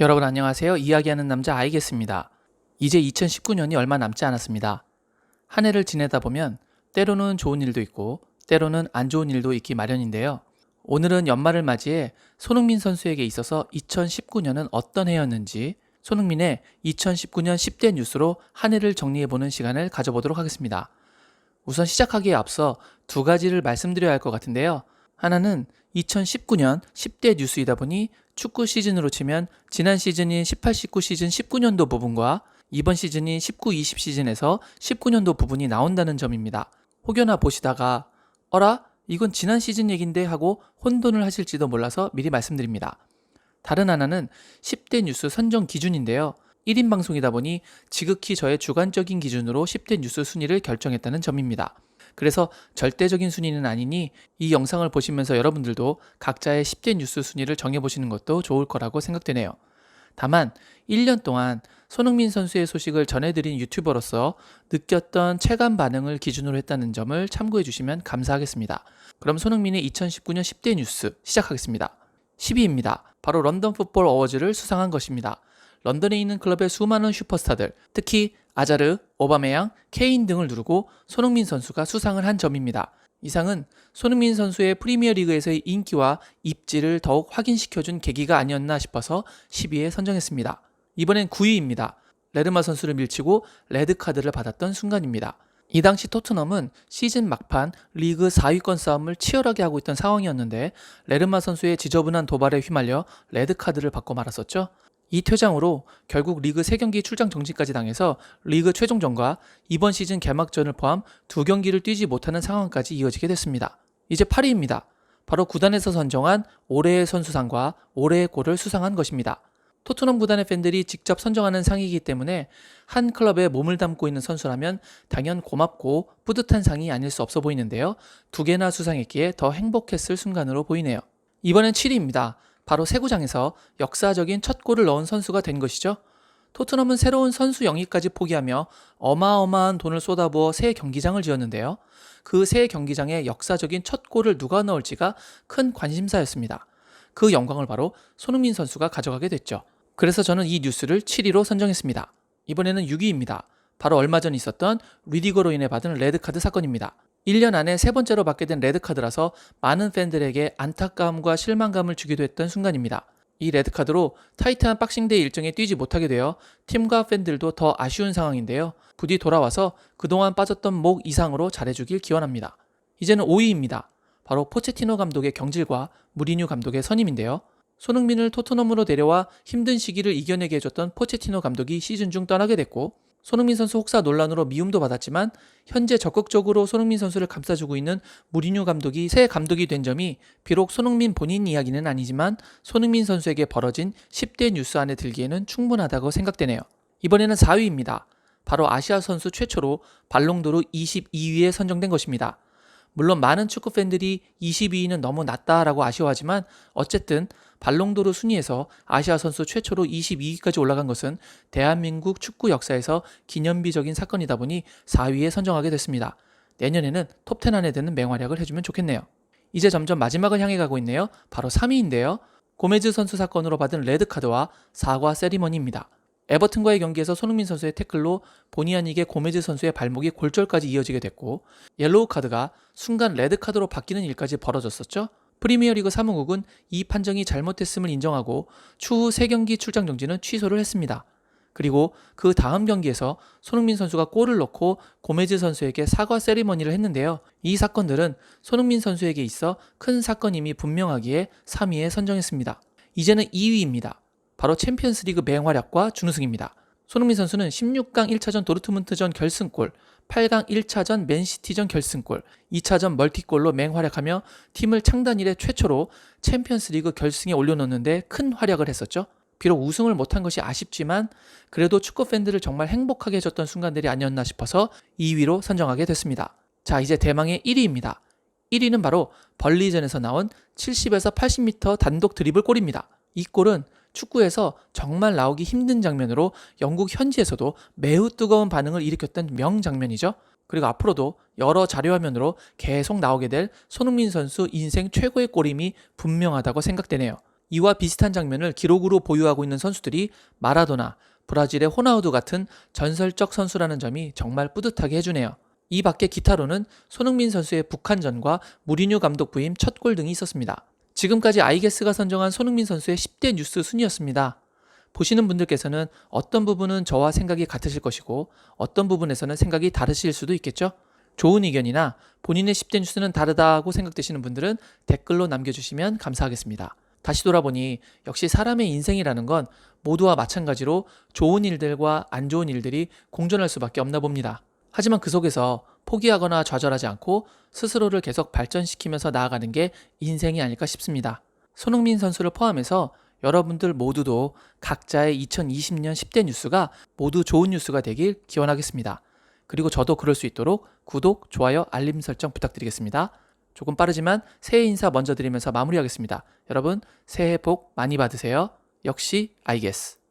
여러분 안녕하세요. 이야기하는 남자 아이겠습니다. 이제 2019년이 얼마 남지 않았습니다. 한 해를 지내다 보면 때로는 좋은 일도 있고 때로는 안 좋은 일도 있기 마련인데요. 오늘은 연말을 맞이해 손흥민 선수에게 있어서 2019년은 어떤 해였는지 손흥민의 2019년 10대 뉴스로 한 해를 정리해보는 시간을 가져보도록 하겠습니다. 우선 시작하기에 앞서 두 가지를 말씀드려야 할 것 같은데요. 하나는 2019년 10대 뉴스이다 보니 축구 시즌으로 치면 지난 시즌인 18, 19 시즌 19년도 부분과 이번 시즌인 19, 20 시즌에서 19년도 부분이 나온다는 점입니다. 혹여나 보시다가 어라? 이건 지난 시즌 얘긴데 하고 혼돈을 하실지도 몰라서 미리 말씀드립니다. 다른 하나는 10대 뉴스 선정 기준인데요. 1인 방송이다 보니 지극히 저의 주관적인 기준으로 10대 뉴스 순위를 결정했다는 점입니다. 그래서 절대적인 순위는 아니니 이 영상을 보시면서 여러분들도 각자의 10대 뉴스 순위를 정해보시는 것도 좋을 거라고 생각되네요. 다만 1년 동안 손흥민 선수의 소식을 전해드린 유튜버로서 느꼈던 체감 반응을 기준으로 했다는 점을 참고해 주시면 감사하겠습니다. 그럼 손흥민의 2019년 10대 뉴스 시작하겠습니다. 10위입니다. 바로 런던 풋볼 어워즈를 수상한 것입니다. 런던에 있는 클럽의 수많은 슈퍼스타들, 특히 아자르, 오바메양, 케인 등을 누르고 손흥민 선수가 수상을 한 점입니다. 이상은 손흥민 선수의 프리미어리그에서의 인기와 입지를 더욱 확인시켜준 계기가 아니었나 싶어서 10위에 선정했습니다. 이번엔 9위입니다. 레르마 선수를 밀치고 레드카드를 받았던 순간입니다. 이 당시 토트넘은 시즌 막판 리그 4위권 싸움을 치열하게 하고 있던 상황이었는데 레르마 선수의 지저분한 도발에 휘말려 레드카드를 받고 말았었죠. 이 퇴장으로 결국 리그 3경기 출장 정지까지 당해서 리그 최종전과 이번 시즌 개막전을 포함 두 경기를 뛰지 못하는 상황까지 이어지게 됐습니다. 이제 8위입니다. 바로 구단에서 선정한 올해의 선수상과 올해의 골을 수상한 것입니다. 토트넘 구단의 팬들이 직접 선정하는 상이기 때문에 한 클럽에 몸을 담고 있는 선수라면 당연 고맙고 뿌듯한 상이 아닐 수 없어 보이는데요. 두 개나 수상했기에 더 행복했을 순간으로 보이네요. 이번엔 7위입니다. 바로 세구장에서 역사적인 첫 골을 넣은 선수가 된 것이죠. 토트넘은 새로운 선수 영입까지 포기하며 어마어마한 돈을 쏟아부어 새 경기장을 지었는데요. 그 새 경기장에 역사적인 첫 골을 누가 넣을지가 큰 관심사였습니다. 그 영광을 바로 손흥민 선수가 가져가게 됐죠. 그래서 저는 이 뉴스를 7위로 선정했습니다. 이번에는 6위입니다. 바로 얼마 전 있었던 리디거로 인해 받은 레드카드 사건입니다. 1년 안에 세 번째로 받게 된 레드카드라서 많은 팬들에게 안타까움과 실망감을 주기도 했던 순간입니다. 이 레드카드로 타이트한 박싱데이 일정에 뛰지 못하게 되어 팀과 팬들도 더 아쉬운 상황인데요. 부디 돌아와서 그동안 빠졌던 목 이상으로 잘해주길 기원합니다. 이제는 5위입니다. 바로 포체티노 감독의 경질과 무리뉴 감독의 선임인데요. 손흥민을 토트넘으로 데려와 힘든 시기를 이겨내게 해줬던 포체티노 감독이 시즌 중 떠나게 됐고 손흥민 선수 혹사 논란으로 미움도 받았지만 현재 적극적으로 손흥민 선수를 감싸주고 있는 무리뉴 감독이 새 감독이 된 점이 비록 손흥민 본인 이야기는 아니지만 손흥민 선수에게 벌어진 10대 뉴스 안에 들기에는 충분하다고 생각되네요. 이번에는 4위입니다. 바로 아시아 선수 최초로 발롱도르 22위에 선정된 것입니다. 물론 많은 축구 팬들이 22위는 너무 낮다라고 아쉬워하지만 어쨌든 발롱도르 순위에서 아시아 선수 최초로 22위까지 올라간 것은 대한민국 축구 역사에서 기념비적인 사건이다 보니 4위에 선정하게 됐습니다. 내년에는 톱10 안에 드는 맹활약을 해주면 좋겠네요. 이제 점점 마지막을 향해 가고 있네요. 바로 3위인데요. 고메즈 선수 사건으로 받은 레드카드와 사과 세리머니입니다. 에버튼과의 경기에서 손흥민 선수의 태클로 본의 아니게 고메즈 선수의 발목이 골절까지 이어지게 됐고 옐로우 카드가 순간 레드 카드로 바뀌는 일까지 벌어졌었죠. 프리미어리그 사무국은 이 판정이 잘못됐음을 인정하고 추후 3경기 출장 정지는 취소를 했습니다. 그리고 그 다음 경기에서 손흥민 선수가 골을 넣고 고메즈 선수에게 사과 세리머니를 했는데요. 이 사건들은 손흥민 선수에게 있어 큰 사건임이 분명하기에 3위에 선정했습니다. 이제는 2위입니다. 바로 챔피언스리그 맹활약과 준우승입니다. 손흥민 선수는 16강 1차전 도르트문트전 결승골, 8강 1차전 맨시티전 결승골, 2차전 멀티골로 맹활약하며 팀을 창단 이래 최초로 챔피언스리그 결승에 올려놓는데 큰 활약을 했었죠. 비록 우승을 못한 것이 아쉽지만 그래도 축구 팬들을 정말 행복하게 해줬던 순간들이 아니었나 싶어서 2위로 선정하게 됐습니다. 자, 이제 대망의 1위입니다. 1위는 바로 벌리전에서 나온 70에서 80m 단독 드리블 골입니다. 이 골은 축구에서 정말 나오기 힘든 장면으로 영국 현지에서도 매우 뜨거운 반응을 일으켰던 명장면이죠. 그리고 앞으로도 여러 자료화면으로 계속 나오게 될 손흥민 선수 인생 최고의 골임이 분명하다고 생각되네요. 이와 비슷한 장면을 기록으로 보유하고 있는 선수들이 마라도나, 브라질의 호나우두 같은 전설적 선수라는 점이 정말 뿌듯하게 해주네요. 이 밖에 기타로는 손흥민 선수의 북한전과 무리뉴 감독 부임 첫 골 등이 있었습니다. 지금까지 아이게스가 선정한 손흥민 선수의 10대 뉴스 순위였습니다. 보시는 분들께서는 어떤 부분은 저와 생각이 같으실 것이고 어떤 부분에서는 생각이 다르실 수도 있겠죠? 좋은 의견이나 본인의 10대 뉴스는 다르다고 생각되시는 분들은 댓글로 남겨주시면 감사하겠습니다. 다시 돌아보니 역시 사람의 인생이라는 건 모두와 마찬가지로 좋은 일들과 안 좋은 일들이 공존할 수밖에 없나 봅니다. 하지만 그 속에서 포기하거나 좌절하지 않고 스스로를 계속 발전시키면서 나아가는 게 인생이 아닐까 싶습니다. 손흥민 선수를 포함해서 여러분들 모두도 각자의 2020년 10대 뉴스가 모두 좋은 뉴스가 되길 기원하겠습니다. 그리고 저도 그럴 수 있도록 구독, 좋아요, 알림 설정 부탁드리겠습니다. 조금 빠르지만 새해 인사 먼저 드리면서 마무리하겠습니다. 여러분 새해 복 많이 받으세요. 역시 아이게스.